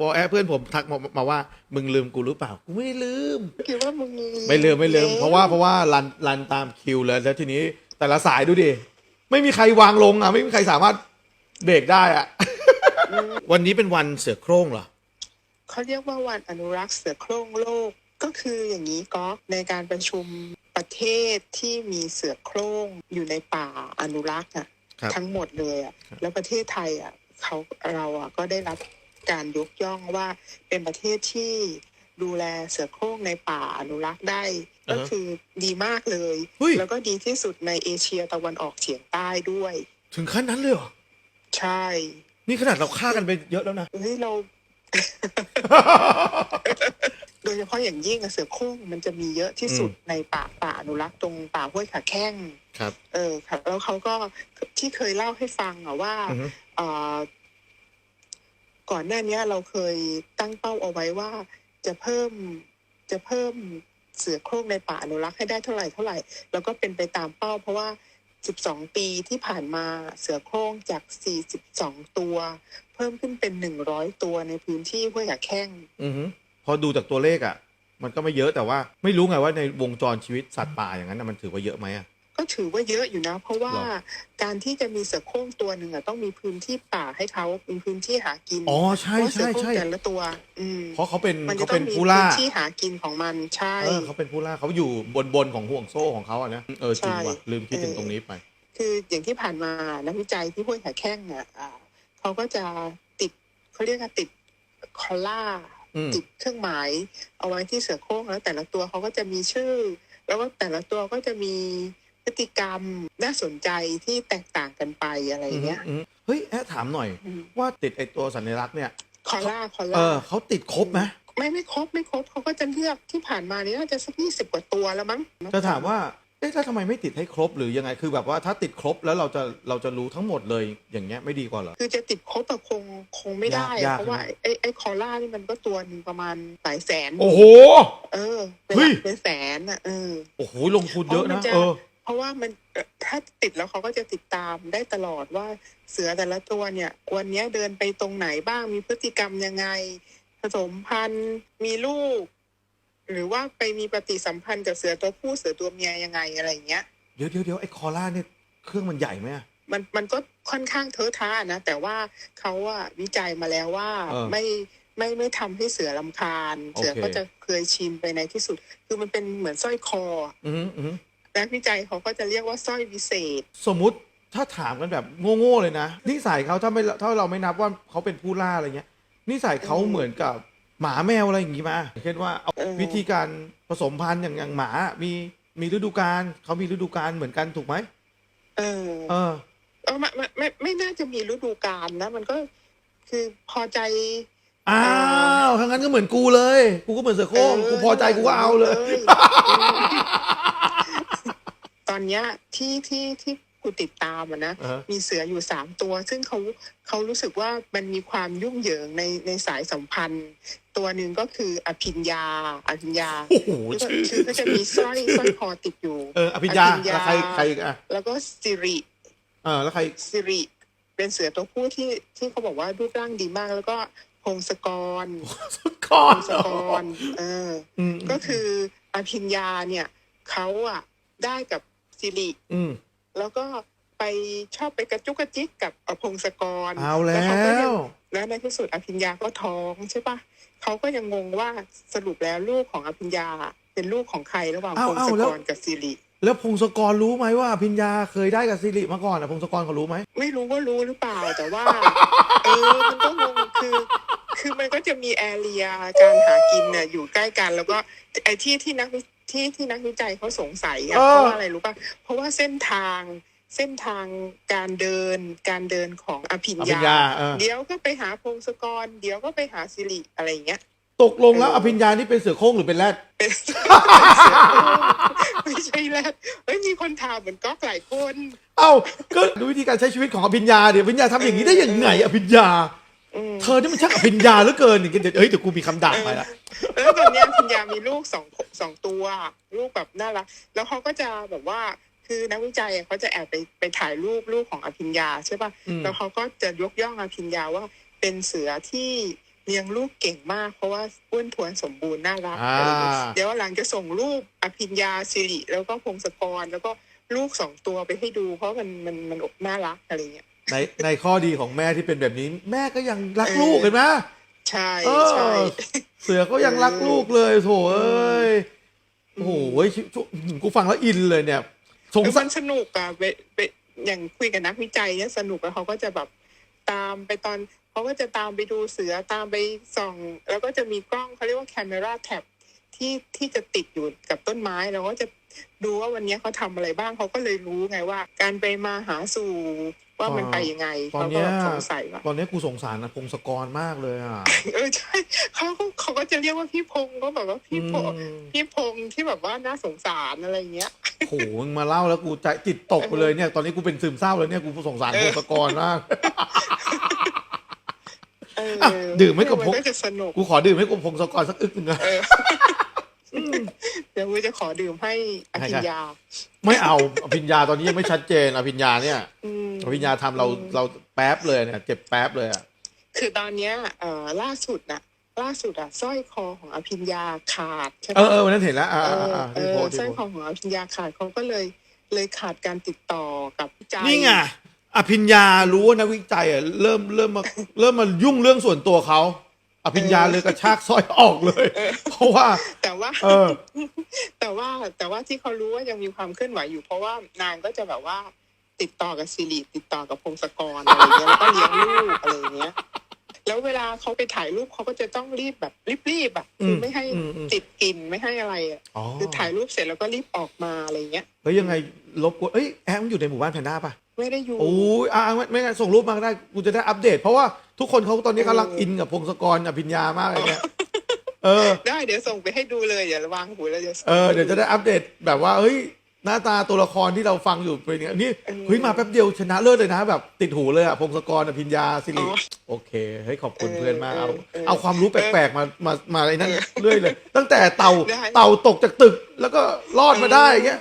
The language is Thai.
วอแอเพื่อนผมทักมามาว่า มึงลืมกูหรือเปล่า กูไม่ได้ลืม คิดว่ามึงไม่ลืมไม่ลืม เพราะว่าเพราะว่ารันรันตามคิวเลยแล้วทีนี้แต่ละสายดูดิ ไม่มีใครวางลงอะ ไม่มีใครสามารถเบรกได้อะ วันนี้เป็นวันเสือโคร่งเหรอเขาเรียกว่าวันอนุรักษ์เสือโคร่งโลกก็คืออย่างนี้ก็ในการประชุมประเทศที่มีเสือโคร่งอยู่ในป่าอนุรักษ์อะครับทั้งหมดเลยอะครับแล้วประเทศไทยอะเขาเราอะก็ได้รับ การยกย่องว่าเป็นประเทศที่ดูแลเสือโคร่งในป่าอนุรักษ์ได้ ก็คือดีมากเลย เฮ้ย แล้วก็ดีที่สุดในเอเชียตะวันออกเฉียงใต้ด้วย ถึงขั้นนั้นเลยเหรอ ใช่นี่ขนาดเราฆ่ากันไปเยอะแล้วนะ เฮ้ยเรา โดยเฉพาะอย่างยิ่งอะเสือโคร่งมันจะมีเยอะที่สุดอืมในป่าป่าอนุรักษ์ตรงป่าห้วยขาแข้ง ครับ เออค่ะแล้วเขาก็ที่เคยเล่าให้ฟังอะว่าอือฮึ เอ่อ ก่อนหน้านี้เราเคยตั้งเป้าเอาไว้ว่าจะเพิ่มจะเพิ่มเสือโคร่งในป่าอนุรักษ์ให้ได้เท่าไหร่เท่าไหร่ แล้วก็เป็นไปตามเป้า เพราะว่า 12 ปีที่ผ่านมาเสือโคร่งจาก 42 ตัว เพิ่มขึ้นเป็น 100 ตัวในพื้นที่ห้วยขาแข้งอือฮึพอดูจากตัวเลขอะ มันก็ไม่เยอะแต่ว่าไม่รู้ไงว่าในวงจรชีวิตสัตว์ป่าอย่างนั้นมันถือว่าเยอะไหมอะ ก็ถือว่าเยอะอยู่นะ เพราะว่าหรอการที่จะมีเสือโคร่งตัวหนึ่งอะต้องมีพื้นที่ป่าให้เขาเป็นพื้นที่หากินอ๋อใช่เพราะเสืใช่โคร่งใช่แต่ละตัว อืมเพราะเขาเป็นมันจะเขาต้อเป็งนมีผู้พื้ล่านที่หากินของมันใช่เออเขาเป็นผู้ล่าเขาอยู่บนบนของห่วงโซ่ของเขาอะนะเออจริงใช่ว่ะลืมคิดถึงเออตรงนี้ไป คืออย่างที่ผ่านมานักวิจัยที่ห้วยขาแข้งอะอ่าเขาก็จะติดเขาเรียกว่าติดคอล่าอืมติดเครื่องหมายเอาไว้ที่เสือโคร่งแล้วแต่ละตัวเขาก็จะมีชื่อ แล้วก็แต่ละตัวก็จะมี พฤติกรรมน่าสนใจที่แตกต่างกันไปอะไรอย่างเงี้ยอืมเฮ้ยแอะถามหน่อยอืมว่าติดไอตัวสัญลักษณ์เนี่ย คอล่าคอเอล่าอเขาติดครบไหมไม่ไม่ครบไม่ครบเขาก็จะเลือกที่ผ่านมานี้น่าจะสักยี่สิบกว่าตัวแล้วมั้งจะถามว่าเอ๊ะถ้าทำไมไม่ติดให้ครบหรือยังไงคือแบบว่าถ้าติดครบแล้วเราจะเราจะรู้ทั้งหมดเลยอย่างเงี้ยไม่ดีกว่าเหรอ คือจะติดครบอะคงคงไม่ได้ยากยาก เพราะว่าไอ้ไอ้คอล่านี่มันก็ตัวหนึงประมาณหลายแสน โอ้โห เออเป็นเฮ้หยลักเป็นแสนอะเออ โอ้โหลงทุนเยอะนะเพราะมันจะ เออ เพราะว่ามันเอ่อถ้าติดแล้วเขาก็จะติดตามได้ตลอดว่าเสือแต่ละตัวเนี่ยวันเนี้ยเดินไปตรงไหนบ้างมีพฤติกรรมยังไง ผสมพันธุ์มีลูก หรือว่าไปมีปฏิสัมพันธ์กับเสือตัวผู้เสือตัวเมียยังไงอะไรอย่างเงี้ยเดี๋ยวเดี๋ยวเดี๋ยวไอ้คอล่าเนี่ยเครื่องมันใหญ่ไหมอะมันมันก็ค่อนข้างเทอะท้านะ แต่ว่าเขาอะวิจัยมาแล้วว่าเออไม่ไม่ไม่ทำให้เสือลำคาญโอเคเสือก็จะเคยชินไปในที่สุด คือมันเป็นเหมือนสร้อยคออือหืออือหือ นักวิจัยเขาก็จะเรียกว่าสร้อยวิเศษ สมมุติถ้าถามกันแบบโง่ๆเลยนะนิสัยเขาถ้าไม่ถ้าเราไม่นับว่าเขาเป็นผู้ล่าอะไรเงี้ยนิสัยเขาอืมเหมือนกับหมาแมวอะไรอย่างงี้มาเช่นว่าเอาเออวิธีการผสมพันธุ์อย่างอย่างหมา มีมีฤดูกาลเขามีฤดูกาลเหมือนกันถูกไหมเออ เออเออไม่ไม่ไม่ไม่น่าจะมีฤดูกาลนะ มันก็คือพอใจอ้าวทั้างนั้นก็เหมือนกูเลย กูก็เหมือนเสือโคร่งกูพอใจกูก็เอาเลยต อนเนี้ยที่ที่ที่กูติดตามอะนะเออมีเสืออยู่สามตัว ซึ่งเขาเขารู้สึกว่ามันมีความยุ่งเหยิงในในสายสัมพันธ์ ตัวหนึ่งก็คืออภิญญาอภิญญาโอ้โหคือชื่อคือก็จะมีสร้อยสร้อยคอติดอยู่เอออภิญญาอภิญญาแล้วใครใครอีกอะแล้วก็สิริเออแล้วใครสิริเป็นเสือตัวผู้ที่ที่เขาบอกว่ารูปร่างดีมาก แล้วก็พงศกรสุดก่อพนงศกรเอออืมก็คืออภิญญาเนี่ยเขาอะได้กับ สิริอืม แล้วก็ไปชอบไปกระจุกกระจิกกับอพงศกรเอาแล้เขาก็ยัว งแล้วในที่สุดอภิญญาก็ท้องใช่ปะเขาก็ยังงงว่าสรุปแล้วลูกของอภิญญาเป็นลูกของใครระหว่างอ้าวพงศอ้าวแล้กว รกับสิริ แล้วพงศกรรู้ไหมว่าอภิญญาเคยได้กับสิริมาก่อนอะพงศกรเขารู้ไหม ไม่รู้ว่ารู้หรือเปล่าแต่ว่า เออมันก็งงคือ คือมันก็จะมีแอเรียการหากินเนี่ยอยู่ใกล้กัน แล้วก็ไอ้ที่ที่นักวิ ที่ที่นักวิจัยเขาสงสัยอะเออเพราะว่าอะไรรู้ป่ะเพราะว่าเส้นทางเส้นทางการเดินการเดินของอภิญอภิญญาญาเออเดี๋ยวก็ไปหาพงศกร เดี๋ยวก็ไปหาสิริอะไรอย่างเงี้ย ตกลงแล้วเอออภิญญานี่เป็นเสือโคร่งหรือเป็นแรดเป็นไม่ใช่แล้วเฮ้ยมีคนถามเหมือนก๊อกหลายคน เอ้าก็ดูวิธีการใช้ชีวิตของอภิญญาเดี๋ยวอภิญญาทำอย่างนี้ได้ยังไงอภิญญาอืมเธอนี่มันช่างอภิญญาเหลือเกินอย่างเงี้ยเดี๋ยวเฮ้ยเดี๋ยวกูมีคำด่าไปละ แล้วตอนเนี้ยคุณยามีลูกสองสองตัว ลูกแบบน่ารัก แล้วเขาก็จะแบบว่าคือนักวิจัยอะเขาจะแอบไปไปถ่ายรูปลูกของอภิญญาใช่ป่ะอืมแล้วเขาก็จะยกย่องอภิญญาว่าเป็นเสือที่เลี้ยงลูกเก่งมาก เพราะว่าอ้วนทวนสมบูรณ์น่ารักอ่าอะไรอย่างเงี้ยเดี๋ยววันหลังจะส่งรูปอภิญญาสิริแล้วก็พงศกรแล้วก็ลูกสองตัวไปให้ดู เพราะมันมันมันน่ารักอะไรเงี้ยในในข้อดีของแม่ที่เป็นแบบนี้ แม่ก็ยังรักเออลูกเห็นไหม ใช่เออใช่เสือก็ยังรักลูกเลยโถเอ้ยโอ้โหชุกูฟังแล้วอินเลยเนี่ยสงแล้วสัมัยนสนุกอะไปไปอย่างคุยกับนักวิจัยเนี่ยสนุกแล้วเขาก็จะแบบตามไปตอนเขาก็จะตามไปดูเสือตามไปส่อง แล้วก็จะมีกล้องเขาเรียกว่า camera tab ที่ที่จะติดอยู่กับต้นไม้เราก็จะดูว่าวันนี้เขาทำอะไรบ้างเขาก็เลยรู้ไงว่า การไปมาหาสู่ ว่ามันไปยังไงตอนเขาก็เนี้ยสงสัยว่าตอนเนี้ยกูสงสารนะพงศกรมากเลยอะเออใช่เขาก็เขาก็จะเรียกว่าพี่พงศ์ก็แบบว่าพี่พงศ์อืมพี่พงศ์ที่แบบว่าน่าสงสารอะไรเงี้ย โหมึงมาเล่าแล้วกูใจจิตตกไปเลยเนี่ย ตอนนี้กูเป็นซึมเศร้าเลยเนี่ยกูสงสารเอพองศกรมาก เอออะดื่มให้กับนพงก็จะสนุก กูขอดื่มให้กูพงศกรสักอึกหนึ่งนะเออ เดี๋ยววิจะขอดื่มให้อภิญญา ไม่เอาอภิญญาตอนนี้ยังไม่ชัดเจนอภิญญาเนี่ย อืม อภิญญาทำเราเราแป๊บเลยเนี่ยเจ็บแป๊บเลยอะคือตอนเนี้ยเอ่อล่าสุดน่ะ ล่าสุดอะสร้อยคอของอภิญญาขาดใช่ไหเอมอเออวันนั้นเห็นแล้วอ่าเออ่าออ่าเอที่อโพสต์สร้อยที่คโพอสต์ของอภิญญาขาดเขาก็เลยเลยขาดการติดต่อกับวิจัยนี่ไงอภิญญารู้ว่านักวิจัยอะเริ่มเริ่มมาเริ่มมายุ่งเรื่องส่วนตัวเขาอภิญญาเลยกระชากสร้อยออกเลย เพราะว่า แต่ว่าเออแต่ว่าแต่ว่าที่เขารู้ว่ายังมีความเคลื่อนไหวอยู่เพราะว่านางก็จะแบบว่า ติดต่อกับซิริติดต่อกับพงศกรอะไรเงี้ยแล้วก็เลี้ยงลูกอะไรเงี้ย แล้วเวลาเขาไปถ่ายรูปเขาก็จะต้องรีบแบบรีบๆอะคือไม่ให้อืมอืมติดกลิ่นไม่ให้อะไรอะอ๋อคือถ่ายรูปเสร็จแล้วก็รีบออกมาอะไรเงี้ยเฮ้ยยังไงลบกวนเอ้ยแอมอยู่ในหมู่บ้านแพนด้าป่ะไม่ได้อยู่โอ้ยอ่าไม่ไม่งั้นส่งรูปมาก็ได้กูจะได้อัปเดต เพราะว่าทุกคนเขาตอนนี้กำลังอินกับพงศกรอภิญญามากเลยเนี่ยเออ ได้เดี๋ยวส่งไปให้ดูเลยอย่าวางหูแล้วเดี๋ยวส่งเออเดี๋ยวจะได้อัปเดตแบบว่าเฮ้ย หน้าตาตัวละครที่เราฟังอยู่เป็นยังไงนี่เออเฮ้ยมาแป๊บเดียวชนะเลิศเลยนะ แบบติดหูเลยอะพงศกรอภิญญาสิริอ๋อโอเคเฮ้ยขอบคุณเออเพื่อนมากเอาเออเอาความรู้แปลกๆมามามาอะไรนั่นเรื่อยเลย ตั้งแต่เต่าได้เต่าตกจากตึกแล้วก็รอดมาได้อย่างเงี้ย